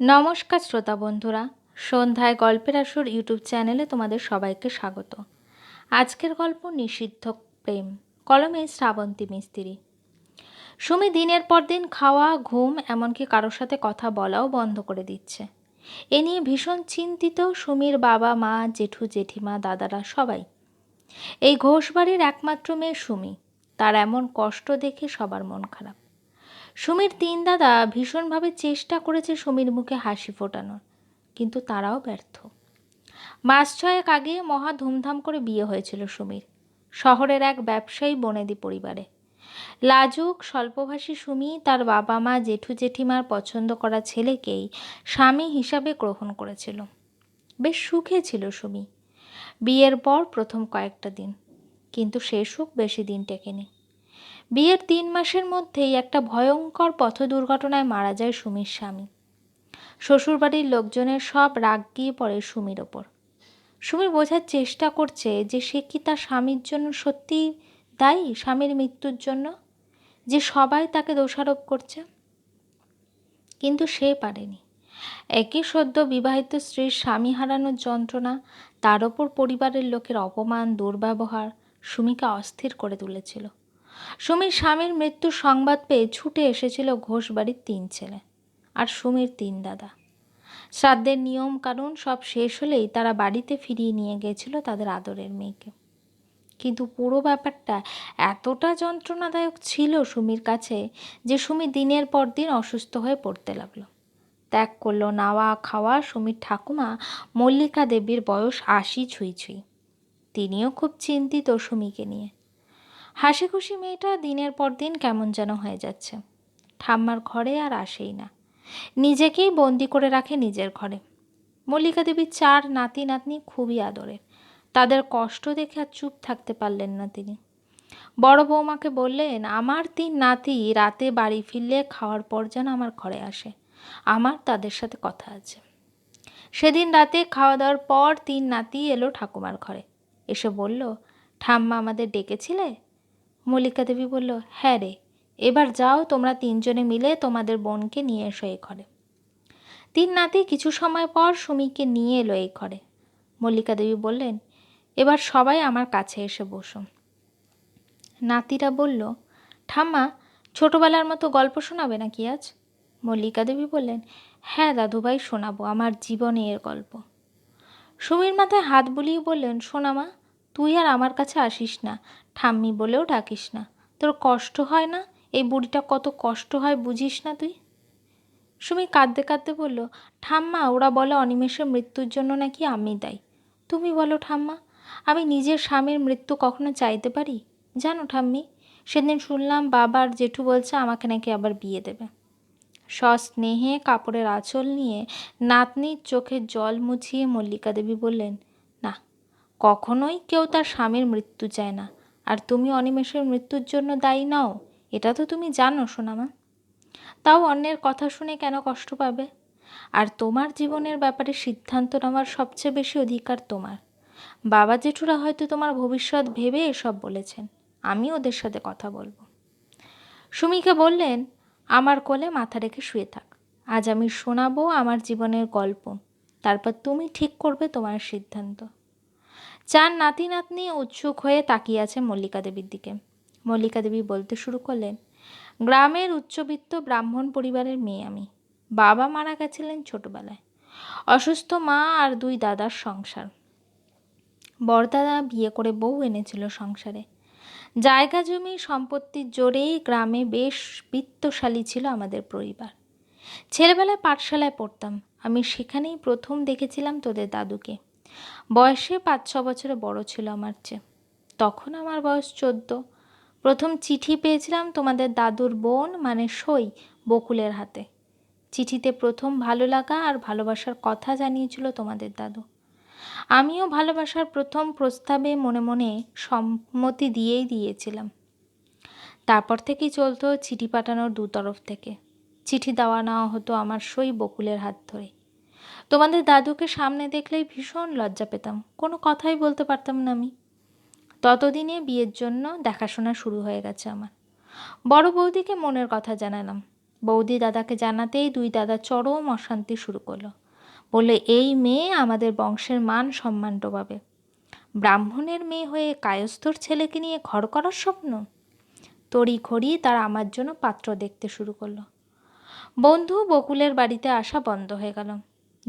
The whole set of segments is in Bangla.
নমস্কার শ্রোতা বন্ধুরা, সন্ধ্যায় গল্পের আসর ইউটিউব চ্যানেলে তোমাদের সবাইকে স্বাগত। আজকের গল্প নিষিদ্ধ প্রেম, কলমে শ্রাবন্তী মিস্ত্রি। সুমি দিনের পর দিন খাওয়া, ঘুম, এমনকি কারোর সাথে কথা বলাও বন্ধ করে দিচ্ছে। এ নিয়ে ভীষণ চিন্তিত সুমির বাবা, মা, জেঠু, জেঠিমা, দাদারা সবাই। এই ঘোষ বাড়ির একমাত্র মেয়ে সুমি, তার এমন কষ্ট দেখে সবার মন খারাপ। সুমির তিন দাদা ভীষণভাবে চেষ্টা করেছে সুমির মুখে হাসি ফোটানোর, কিন্তু তারাও ব্যর্থ। মাস ছয়েক আগে মহা ধুমধাম করে বিয়ে হয়েছিল সুমির, শহরের এক ব্যবসায়ী বনেদি পরিবারে। লাজুক, স্বল্পভাষী সুমি তার বাবা মা জেঠু জেঠিমার পছন্দ করা ছেলেকেই স্বামী হিসাবে গ্রহণ করেছিল। বেশ সুখে ছিল সুমি। বিয়ের পর প্রথম কয়েকটা দিন, কিন্তু সে সুখ বেশি দিন টেকেনি। বিয়ের তিন মাসের মধ্যেই একটা ভয়ঙ্কর পথ দুর্ঘটনায় মারা যায় সুমির স্বামী। শ্বশুরবাড়ির লোকজনের সব রাগ গিয়ে পড়ে সুমির ওপর। সুমি বোঝার চেষ্টা করছে যে সে কি তার স্বামীর জন্য সত্যিই দায়ী, স্বামীর মৃত্যুর জন্য? যে সবাই তাকে দোষারোপ করছে? কিন্তু সে পারেনি। একই সদ্য বিবাহিত স্ত্রীর স্বামী হারানোর যন্ত্রণা, তার ওপর পরিবারের লোকের অপমান, দুর্ব্যবহার সুমিকে অস্থির করে তুলেছিল। সুমির স্বামীর মৃত্যুর সংবাদ পেয়ে ছুটে এসেছিল ঘোষবাড়ির তিন ছেলে আর সুমির তিন দাদা। শ্রাদ্ধের নিয়ম কানুন সব শেষ হলেই তারা বাড়িতে ফিরিয়ে নিয়ে গেছিল তাদের আদরের মেয়েকে। কিন্তু পুরো ব্যাপারটা এতটা যন্ত্রণাদায়ক ছিল সুমির কাছে যে সুমি দিনের পর দিন অসুস্থ হয়ে পড়তে লাগল। ত্যাগ করল নাওয়া খাওয়া সুমির ঠাকুমা মল্লিকা দেবীর বয়স আশি ছুঁই ছুঁই। তিনিও খুব চিন্তিত সুমিকে নিয়ে। হাসি খুশি মেয়েটা দিনের পর দিন কেমন যেন হয়ে যাচ্ছে। ঠাম্মার ঘরে আর আসেই না। নিজেকেই বন্দি করে রাখে নিজের ঘরে। মল্লিকা দেবীর চার নাতি নাতনি খুবই আদরের। তাদের কষ্ট দেখে আর চুপ থাকতে পারলেন না তিনি। বড় বৌমাকে বললেন, আমার তিন নাতি রাতে বাড়ি ফিরলে খাওয়ার পর যেন আমার ঘরে আসে। আমার তাদের সাথে কথা আছে। সেদিন রাতে খাওয়া দাওয়ার পর তিন নাতি এলো ঠাকুমার ঘরে। এসে বলল, ঠাম্মা আমাদের ডেকেছিলে? মল্লিকা দেবী বলল হ্যাঁ রে, এবার যাও তোমরা তিনজনে মিলে তোমাদের বোনকে নিয়ে এসো এই ঘরে। তিন নাতি কিছু সময় পর সুমিকে নিয়ে এলো এই ঘরে। মল্লিকা দেবী বললেন, এবার সবাই আমার কাছে এসে বসুন নাতিরা বলল, ঠাম্মা, ছোটবেলার মতো গল্প শোনাবে নাকি আজ? মল্লিকা দেবী বললেন হ্যাঁ দাদুভাই শোনাবো, আমার জীবনে এর গল্প। সুমির মাথায় হাত বুলিয়ে বললেন শোনামা তুই আর আমার কাছে আসিস না, ঠাম্মি বলেও ডাকিস না। তোর কষ্ট হয় না? এই বুড়িটা কত কষ্ট হয় বুঝিস না তুই? সুমি কাঁদতে কাঁদতে বলল, ঠাম্মা, ওরা বলে অনিমেষের মৃত্যুর জন্য নাকি আমি দায়ী। তুমি বলো ঠাম্মা, আমি নিজের স্বামীর মৃত্যু কখনো চাইতে পারি? জানো ঠাম্মি, সেদিন শুনলাম বাবার জেঠু বলছে আমাকে নাকি আবার বিয়ে দেবে। সস্নেহে কাপড়ের আঁচল নিয়ে নাতনির চোখে জল মুছিয়ে মল্লিকা দেবী বললেন কখনোই কেউ তার স্বামীর মৃত্যু চায় না। আর তুমি অনিমেষের মৃত্যুর জন্য দায়ী নাও, এটা তো তুমি জানো, সোনামা। তাও অন্যের কথা শুনে কেন কষ্ট পাবে? আর তোমার জীবনের ব্যাপারে সিদ্ধান্ত নেওয়ার সবচেয়ে বেশি অধিকার তোমার। বাবা জেঠুরা হয়তো তোমার ভবিষ্যৎ ভেবে এসব বলেছেন। আমি ওদের সাথে কথা বলব। সুমিকে বললেন, আমার কোলে মাথা রেখে শুয়ে থাক। আজ আমি শোনাবো আমার জীবনের গল্প। তারপর তুমি ঠিক করবে তোমার সিদ্ধান্ত। চার নাতি নাতনি উৎসুক হয়ে তাকিয়ে আছে মল্লিকা দেবীর দিকে। মল্লিকা দেবী বলতে শুরু করলেন, গ্রামের উচ্চবিত্ত ব্রাহ্মণ পরিবারের মেয়ে আমি। বাবা মারা গেছিলেন ছোটবেলায়। অসুস্থ মা আর দুই দাদার সংসার। বরদাদা বিয়ে করে বউ এনেছিল সংসারে। জায়গা জমি সম্পত্তির জোরেই গ্রামে বেশ বিত্তশালী ছিল আমাদের পরিবার। ছেলেবেলায় পাঠশালায় পড়তাম। আমি সেখানেই প্রথম দেখেছিলাম তোদের দাদুকে। বয়সে পাঁচ ছ বছরে বড় ছিল আমার চেয়ে। তখন আমার বয়স চোদ্দ। প্রথম চিঠি পেয়েছিলাম তোমাদের দাদুর বোন মানে সই, বকুলের হাতে। চিঠিতে প্রথম ভালো লাগা আর ভালোবাসার কথা জানিয়েছিল তোমাদের দাদু। আমিও ভালোবাসার প্রথম প্রস্তাবে মনে মনে সম্মতি দিয়েই দিয়েছিলাম। তারপর থেকেই চলতো চিঠি পাঠানোর দু তরফ থেকে। চিঠি দেওয়া নেওয়া হতো আমার সই বকুলের হাত ধরে। তোমাদের দাদুকে সামনে দেখলেই ভীষণ লজ্জা পেতাম। কোনো কথাই বলতে পারতাম না আমি। ততদিনে বিয়ের জন্য দেখাশোনা শুরু হয়ে গেছে আমার। বড় বৌদিকে মনের কথা জানালাম। বৌদি দাদাকে জানাতেই দুই দাদা চরম অশান্তি শুরু করল। বলে এই মেয়ে আমাদের বংশের মান সম্মান ডোবাবে। ব্রাহ্মণের মেয়ে হয়ে কায়স্থর ছেলেকে নিয়ে ঘর করার স্বপ্ন? তড়ি ঘড়ি তারা আমার জন্য পাত্র দেখতে শুরু করল। বন্ধু বকুলের বাড়িতে আসা বন্ধ হয়ে গেল।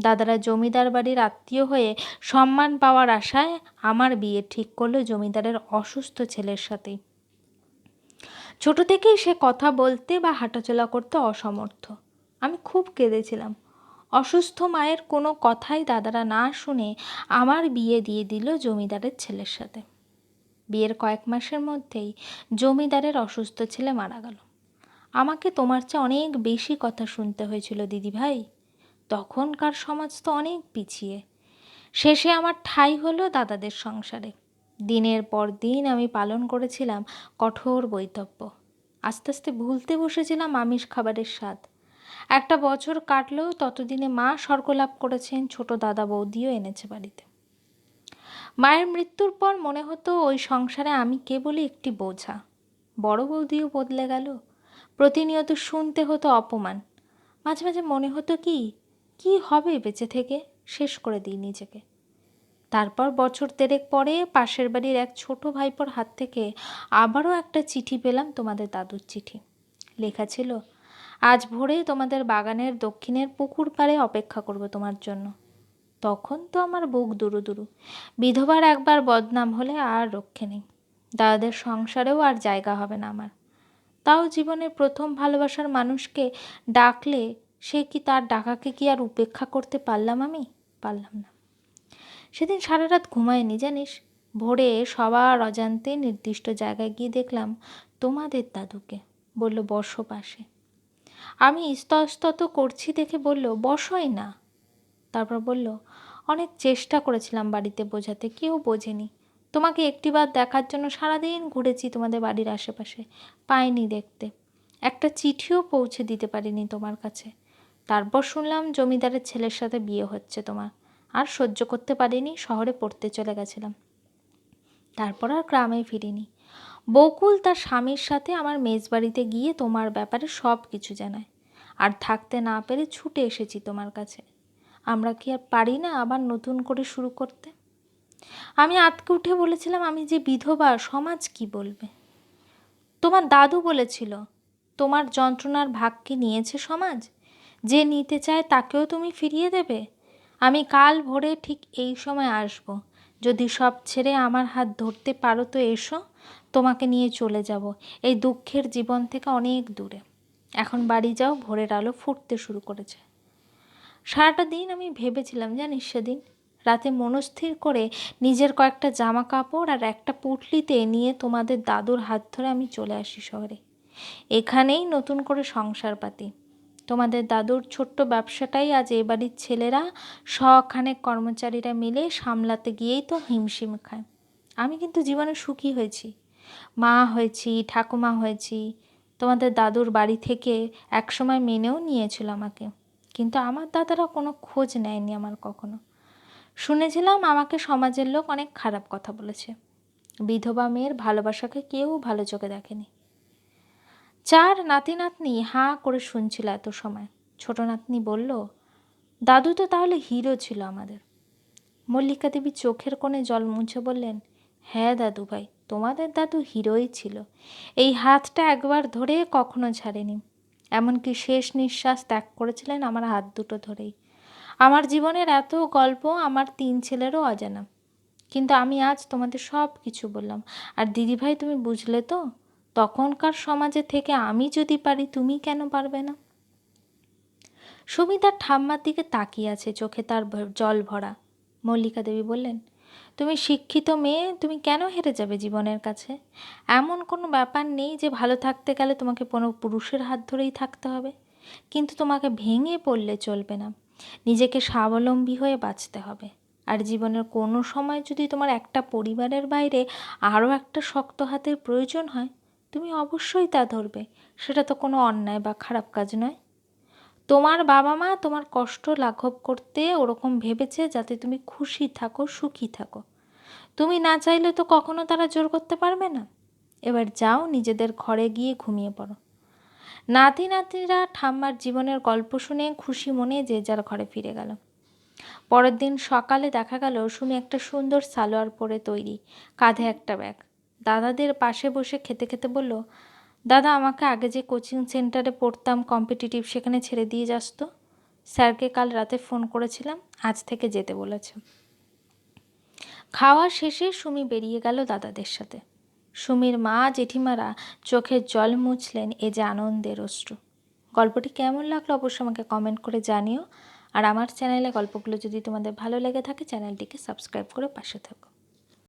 দাদারা জমিদার বাড়ির আত্মীয় হয়ে সম্মান পাওয়ার আশায় আমার বিয়ে ঠিক করল জমিদারের অসুস্থ ছেলের সাথেই ছোট থেকেই সে কথা বলতে বা হাঁটাচলা করতে অসমর্থ। আমি খুব কেঁদেছিলাম। অসুস্থ মায়ের কোনো কথাই দাদারা না শুনে আমার বিয়ে দিয়ে দিল জমিদারের ছেলের সাথে। বিয়ের কয়েক মাসের মধ্যেই জমিদারের অসুস্থ ছেলে মারা গেল। আমাকে তোমার চেয়ে অনেক বেশি কথা শুনতে হয়েছিল দিদি ভাই তখনকার সমাজ তো অনেক পিছিয়ে। শেষে আমার ঠাই হলো দাদাদের সংসারে। দিনের পর দিন আমি পালন করেছিলাম কঠোর বৈতব্য। আস্তে আস্তে ভুলতে বসেছিলাম আমিষ খাবারের স্বাদ। একটা বছর কাটলেও ততদিনে মা স্বর্গলাভ করেছেন, ছোট দাদা বৌদিও এনেছে বাড়িতে। মায়ের মৃত্যুর পর মনে হতো ওই সংসারে আমি কেবলই একটি বোঝা। বড় বৌদিও বদলে গেল। প্রতিনিয়ত শুনতে হতো অপমান। মাঝে মাঝে মনে হতো কি কি হবে বেঁচে থেকে? শেষ করে দিই নিজেকে। তারপর বছর তেরেক পরে পাশের বাড়ির এক ছোট ভাইপোর হাত থেকে আবারও একটা চিঠি পেলাম তোমাদের দাদুর চিঠি। লেখা ছিল, আজ ভোরে তোমাদের বাগানের দক্ষিণের পুকুর পাড়ে অপেক্ষা করব তোমার জন্য। তখন তো আমার বুক দুরু দুরু। বিধবার একবার বদনাম হলে আর রক্ষে নেই। দাদাদের সংসারেও আর জায়গা হবে না আমার। তাও জীবনের প্রথম ভালোবাসার মানুষকে ডাকলে সে কি তার ডাকাকে কি আর উপেক্ষা করতে পারলাম আমি? পারলাম না। সেদিন সারা রাত ঘুমায়নি, জানিস? ভোরে সবার অজান্তে নির্দিষ্ট জায়গায় গিয়ে দেখলাম তোমাদের দাদুকে, বলল, বসো পাশে। আমি ইস্তস্তত করছি দেখে বলল, বসোই না। তারপর বলল, অনেক চেষ্টা করেছিলাম বাড়িতে বোঝাতে, কেউ বোঝেনি। তোমাকে একটিবার দেখার জন্য সারাদিন ঘুরেছি তোমাদের বাড়ির আশেপাশে, পাইনি দেখতে। একটা চিঠিও পৌঁছে দিতে পারিনি তোমার কাছে। তারপর শুনলাম জমিদারের ছেলের সাথে বিয়ে হচ্ছে তোমার। আর সহ্য করতে পারিনি, শহরে পড়তে চলে গেছিলাম। তারপর আর গ্রামে ফিরিনি। বকুল তার স্বামীর সাথে আমার মেজবাড়িতে গিয়ে তোমার ব্যাপারে সব কিছু জানায়। আর থাকতে না পেরে ছুটে এসেছি তোমার কাছে। আমরা কি আর পারি না আবার নতুন করে শুরু করতে? আমি আতকে উঠে বলেছিলাম, আমি যে বিধবা, সমাজ কি বলবে? তোমার দাদু বলেছিল, তোমার যন্ত্রণার ভাগ কি নিয়েছে সমাজ? যে নিতে চায় তাকেও তুমি ফিরিয়ে দেবে? আমি কাল ভোরে ঠিক এই সময় আসব। যদি সব ছেড়ে আমার হাত ধরতে পারো তো এসো, তোমাকে নিয়ে চলে যাব। এই দুঃখের জীবন থেকে অনেক দূরে। এখন বাড়ি যাও, ভোরের আলো ফুটতে শুরু করেছে। সারাটা দিন আমি ভেবেছিলাম, জানিস সেদিন? রাতে মনস্থির করে নিজের কয়েকটা জামা কাপড় আর একটা পুটলিতে নিয়ে তোমাদের দাদুর হাত ধরে আমি চলে আসি শহরে। এখানেই নতুন করে সংসার পাতি। তোমাদের দাদুর ছোট্ট ব্যবসাটাই আজ এ বাড়ির ছেলেরা শখানেক কর্মচারীরা মিলে সামলাতে গিয়েই তো হিমশিম খায়। আমি কিন্তু জীবনে সুখী হয়েছি। মা হয়েছি, ঠাকুমা হয়েছি, তোমাদের দাদুর বাড়ি থেকে একসময় মেনেও নিয়েছিল আমাকে। কিন্তু আমার দাদারা কোনো খোঁজ নেয়নি আমার কখনো। শুনেছিলাম আমাকে সমাজের লোক অনেক খারাপ কথা বলেছে। বিধবা মেয়ের ভালোবাসাকে কেউ ভালো চোখে দেখেনি। চার নাতি নাতনি হাঁ করে শুনছিল এত সময়। ছোট নাতনি বলল, দাদু তো তাহলে হিরো ছিল আমাদের। মল্লিকা দেবী চোখের কোণে জল মুছে বললেন হ্যাঁ দাদু ভাই, তোমাদের দাদু হিরোই ছিল। এই হাতটা একবার ধরে কখনো ছাড়েনি। এমনকি শেষ নিঃশ্বাস ত্যাগ করেছিলেন আমার হাত দুটো ধরেই। আমার জীবনের এত গল্প আমার তিন ছেলেরও অজানা। কিন্তু আমি আজ তোমাদের সব কিছু বললাম। আর দিদিভাই, তুমি বুঝলে তো? তখনকার সমাজে থেকে আমি যদি পারি, তুমি কেন পারবে না? সুমিতার ঠাম্মার দিকে তাকিয়ে আছে, চোখে তার জল ভরা। মল্লিকা দেবী বললেন, তুমি শিক্ষিত মেয়ে, তুমি কেন হেরে যাবে জীবনের কাছে? এমন কোনো ব্যাপার নেই যে ভালো থাকতে গেলে তোমাকে কোনো পুরুষের হাত ধরেই থাকতে হবে। কিন্তু তোমাকে ভেঙে পড়লে চলবে না। নিজেকে স্বাবলম্বী হয়ে বাঁচতে হবে। আর জীবনের কোনো সময় যদি তোমার একটা পরিবারের বাইরে আরও একটা শক্ত হাতের প্রয়োজন হয় তুমি অবশ্যই তা ধরবে। সেটা তো কোনো অন্যায় বা খারাপ কাজ নয়। তোমার বাবা মা তোমার কষ্ট লাঘব করতে ওরকম ভেবেছে যাতে তুমি খুশি থাকো, সুখী থাকো। তুমি না চাইলে তো কখনো তারা জোর করতে পারবে না। এবার যাও, নিজেদের ঘরে গিয়ে ঘুমিয়ে পড়ো। নাতি নাতিরা ঠাম্মার জীবনের গল্প শুনে খুশি মনে যে যার ঘরে ফিরে গেল। পরের দিন সকালে দেখা গেল, সুমি একটা সুন্দর সালোয়ার পরে তৈরি, কাঁধে একটা ব্যাগ। দাদাদের পাশে বসে খেতে খেতে বলল, দাদা, আমাকে আগে যে কোচিং সেন্টারে পড়তাম কম্পিটিটিভ সেখানে ছেড়ে দিয়ে যাস তো। স্যারকে কাল রাতে ফোন করেছিলাম, আজ থেকে যেতে বলেছে। খাওয়া শেষে সুমি বেরিয়ে গেল দাদাদের সাথে। সুমির মা জেঠিমারা চোখের জল মুছলেন এ যে আনন্দের অশ্রু। গল্পটি কেমন লাগল অবশ্যই আমাকে কমেন্ট করে জানিও। আর আমার চ্যানেলে গল্পগুলো যদি তোমাদের ভালো লেগে থাকে চ্যানেলটিকে সাবস্ক্রাইব করে পাশে থাকো।